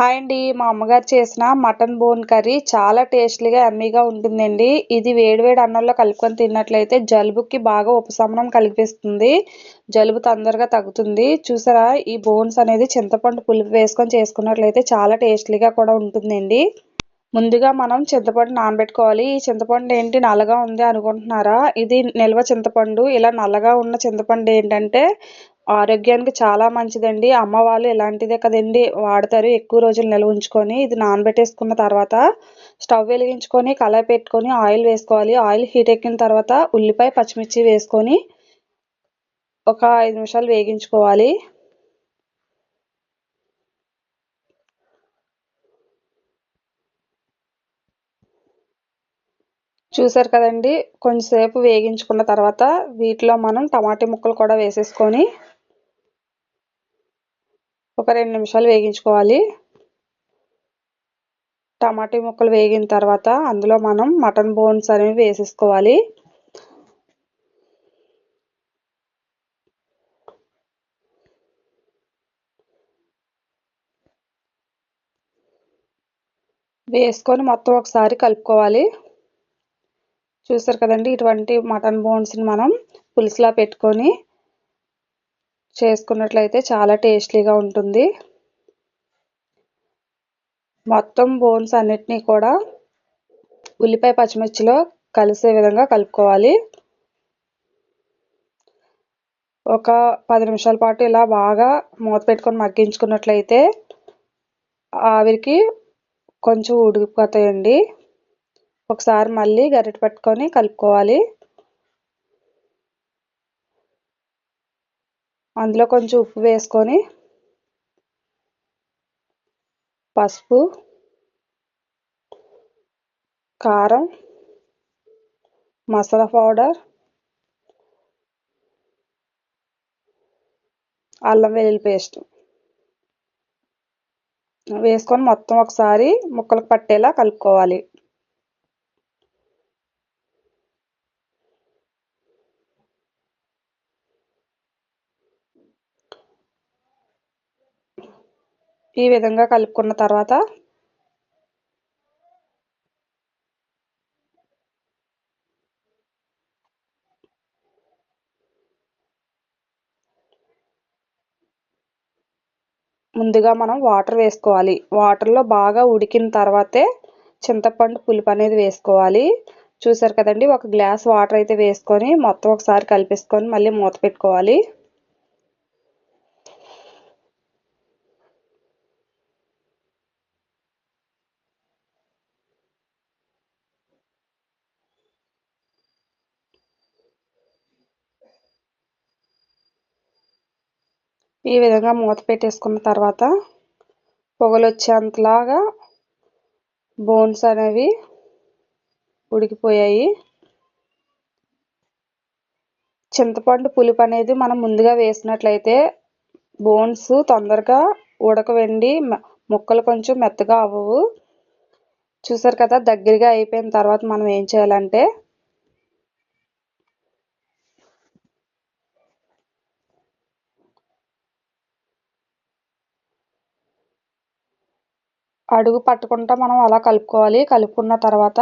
Hi అండి మా అమ్మగారు చేసిన మటన్ బోన్ కర్రీ చాలా టేస్టీగా అమ్మీగా ఉంటుందండి. ఇది వేడివేడి అన్నంలో కలుపుకొని తిన్నట్లయితే జలుబుకి బాగా ఉపశమనం కలిగిస్తుంది. జలుబు తొందరగా తగ్గుతుంది. చూసారా ఈ బోన్స్ అనేది చింతపండు పులుపు వేసుకొని చేసుకున్నట్లయితే చాలా టేస్టీగా కూడా ఉంటుందండి. ముందుగా మనం చింతపండు నానబెట్టుకోవాలి. ఈ చింతపండు ఏంటి నల్లగా ఉంది అనుకుంటున్నారా? ఇది నిల్వ చింతపండు. ఇలా నల్లగా ఉన్న చింతపండు ఏంటంటే ఆరోగ్యానికి చాలా మంచిదండి. అమ్మ వాళ్ళు ఇలాంటిదే కదండి వాడతారు ఎక్కువ రోజులు నిల్వ ఉంచుకొని ఇది నానబెట్టేసుకున్న తర్వాత స్టవ్ వెలిగించుకొని కళాయి పెట్టుకొని ఆయిల్ వేసుకోవాలి. ఆయిల్ హీట్ ఎక్కిన తర్వాత ఉల్లిపాయ పచ్చిమిర్చి వేసుకొని ఒక ఐదు నిమిషాలు వేగించుకోవాలి. చూసారు కదండి కొంచెంసేపు వేగించుకున్న తర్వాత వీటిలో మనం టమాటీ ముక్కలు కూడా వేసేసుకొని ఒక రెండు నిమిషాలు వేగించుకోవాలి. టమాటీ ముక్కలు వేగిన తర్వాత అందులో మనం మటన్ బోన్స్ అనేవి వేసేసుకోవాలి. వేసుకొని మొత్తం ఒకసారి కలుపుకోవాలి. చూసారు కదండి ఇటువంటి మటన్ బోన్స్ని మనం పులుసులా పెట్టుకొని చేసుకున్నట్లయితే చాలా టేస్టీగా ఉంటుంది. మొత్తం బోన్స్ అన్నిటినీ కూడా ఉల్లిపాయ పచ్చిమిర్చిలో కలిసే విధంగా కలుపుకోవాలి. ఒక పది నిమిషాల పాటు ఇలా బాగా మూత పెట్టుకొని మగ్గించుకున్నట్లయితే ఆవిరికి కొంచెం ఉడికిపోతాయండి. ఒకసారి మళ్ళీ గరిటె పట్టుకొని కలుపుకోవాలి. అందులో కొంచెం ఉప్పు వేసుకొని పసుపు కారం మసాలా పౌడర్ అల్లం వెల్లుల్లి పేస్ట్ వేసుకొని మొత్తం ఒకసారి ముక్కలకు పట్టేలా కలుపుకోవాలి. ఈ విధంగా కలుపుకున్న తర్వాత ముందుగా మనం వాటర్ వేసుకోవాలి. వాటర్లో బాగా ఉడికిన తర్వాతే చింతపండు పులుపు అనేది వేసుకోవాలి. చూసారు కదండి ఒక గ్లాస్ వాటర్ అయితే వేసుకొని మొత్తం ఒకసారి కలిపేసుకొని మళ్ళీ మూత పెట్టుకోవాలి. ఈ విధంగా మూత పెట్టేసుకున్న తర్వాత పొగలు వచ్చేంతలాగా బోన్స్ అనేవి ఉడికిపోయాయి. చింతపండు పులుపు అనేది మనం ముందుగా వేసినట్లయితే బోన్స్ తొందరగా ఉడకవండి. ముక్కలు కొంచెం మెత్తగా అవ్వవు. చూసారు కదా దగ్గరగా అయిపోయిన తర్వాత మనం ఏం చేయాలంటే అడుగు పట్టుకుంటా మనం అలా కలుపుకోవాలి. కలుపుకున్న తర్వాత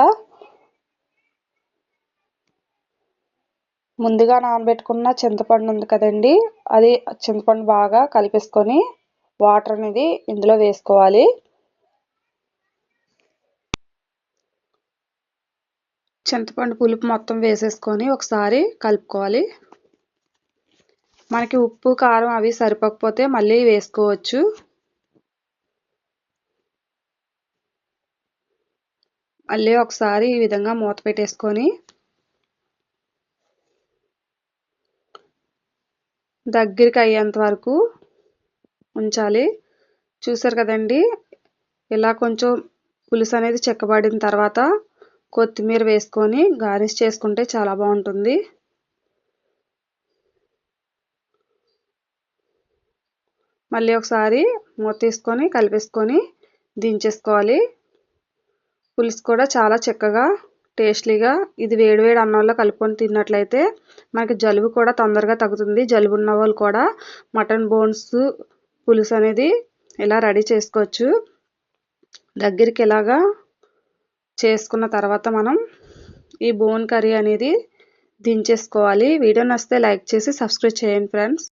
ముందుగా నానబెట్టుకున్న చింతపండు ఉంది కదండి అది చింతపండు బాగా కలిపేసుకొని వాటర్ అనేది ఇందులో వేసుకోవాలి. చింతపండు పులుపు మొత్తం వేసేసుకొని ఒకసారి కలుపుకోవాలి. మనకి ఉప్పు కారం అవి సరిపోకపోతే మళ్ళీ వేసుకోవచ్చు. మళ్ళీ ఒకసారి ఈ విధంగా మూత పెట్టేసుకొని దగ్గరికి అయ్యేంత వరకు ఉంచాలి. చూసారు కదండి ఇలా కొంచెం పులుసు అనేది చెక్కబడిన తర్వాత కొత్తిమీర వేసుకొని గార్నిష్ చేసుకుంటే చాలా బాగుంటుంది. మళ్ళీ ఒకసారి మూత తీసుకొని కలిపేసుకొని దించేసుకోవాలి. పులుసు కూడా చాలా చక్కగా టేస్టీగా ఇది వేడివేడి అన్నంలో కలుపుకొని తిన్నట్లయితే మనకి జలుబు కూడా తొందరగా తగ్గుతుంది. జలుబు ఉన్న వాళ్ళు కూడా మటన్ బోన్స్ పులుసు అనేది ఇలా రెడీ చేసుకోవచ్చు. దగ్గరికి ఇలాగా చేసుకున్న తర్వాత మనం ఈ బోన్ కర్రీ అనేది దించేసుకోవాలి. వీడియో నచ్చితే లైక్ చేసి సబ్స్క్రైబ్ చేయండి ఫ్రెండ్స్.